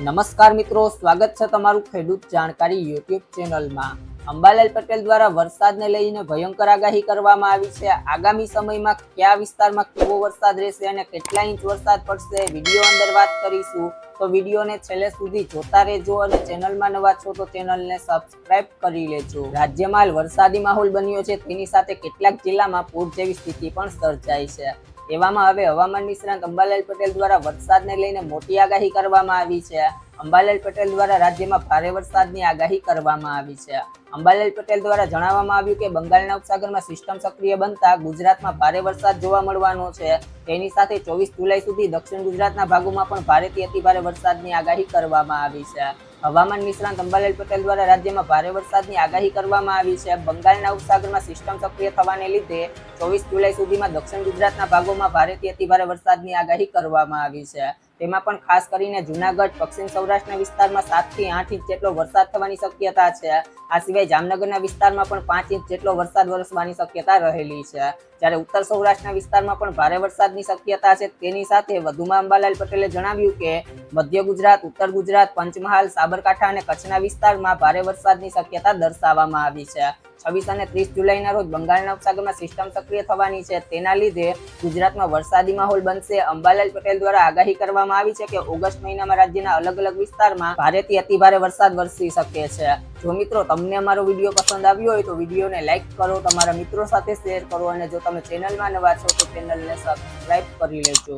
નમસ્કાર મિત્રો, સ્વાગત છે તમારું ખેડૂત જાણકારી યુટ્યુબ ચેનલમાં. અંબાલાલ પટેલ દ્વારા વરસાદને લઈને ભયંકર આગાહી કરવામાં આવી છે. આગામી સમયમાં કયા વિસ્તારમાં કેવો વરસાદ રહેશે અને કેટલા ઇંચ વરસાદ પડશે, વીડિયો અંદર વાત કરીશું. તો વિડીયોને છેલ્લે સુધી જોતા રહેજો અને ચેનલમાં નવા છો તો ચેનલને સબસ્ક્રાઇબ કરી લેજો. રાજ્યમાં વરસાદી માહોલ બન્યો છે, તેની સાથે કેટલાક જિલ્લામાં પૂર જેવી સ્થિતિ પણ સર્જાઈ છે. એવામાં હવે હવામાન નિષ્ણાંત અંબાલાલ પટેલ દ્વારા વરસાદને લઈને મોટી આગાહી કરવામાં આવી છે. અંબાલાલ પટેલ દ્વારા રાજ્યમાં ભારે વરસાદની આગાહી કરવામાં આવી છે. અંબાલાલ પટેલ દ્વારા જણાવવામાં આવ્યું કે બંગાળના ઉપસાગરમાં સિસ્ટમ સક્રિય બનતા ગુજરાતમાં ભારે વરસાદ જોવા મળવાનો છે. તેની સાથે ચોવીસ જુલાઈ સુધી દક્ષિણ ગુજરાતના ભાગોમાં પણ ભારેથી અતિભારે વરસાદની આગાહી કરવામાં આવી છે. હવામાન નિષ્ણાંત અંબાલાલ પટેલ દ્વારા રાજ્યમાં ભારે વરસાદની આગાહી કરવામાં આવી છે. બંગાળના ઉપસાગરમાં સિસ્ટમ સક્રિય થવાને લીધે ચોવીસ જુલાઈ સુધીમાં દક્ષિણ ગુજરાતના ભાગોમાં ભારેથી અતિભારે વરસાદની આગાહી કરવામાં આવી છે. તેમાં પણ ખાસ કરીને જુનાગઢ, પશ્ચિમ સૌરાષ્ટ્રના વિસ્તારમાં સાતથી આઠ ઇંચ જેટલો વરસાદ થવાની શક્યતા છે. આ સિવાય જામનગરના વિસ્તારમાં પણ પાંચ ઇંચ જેટલો વરસાદ વરસવાની શક્યતા રહેલી છે. જ્યારે ઉત્તર સૌરાષ્ટ્રના વિસ્તારમાં પણ ભારે વરસાદની શક્યતા છે. તેની સાથે વધુમાં અંબાલાલ પટેલે જણાવ્યું કે, મધ્ય ગુજરાત, ઉત્તર ગુજરાત, પંચમહાલ, સાબરકાંઠા અને કચ્છના વિસ્તારમાં ભારે વરસાદની શક્યતા દર્શાવવામાં આવી છે. છવ્વીસ અને ત્રીસ જુલાઈના રોજ બંગાળના ઉપસાગરમાં સિસ્ટમ સક્રિય થવાની છે. તેના લીધે ગુજરાતમાં વરસાદી માહોલ બનશે. અંબાલાલ પટેલ દ્વારા આગાહી કરવામાં આવી છે કે ઓગસ્ટ મહિનામાં રાજ્યના અલગ અલગ વિસ્તારમાં ભારેથી અતિભારે વરસાદ વરસી શકે છે. જો મિત્રો તમને અમારો વીડિયો પસંદ આવ્યો હોય તો વિડીયોને લાઇક કરો, તમારા મિત્રો સાથે શેર કરો અને જો તમે ચેનલમાં નવા છો તો ચેનલને સબસ્ક્રાઈબ કરી લેજો.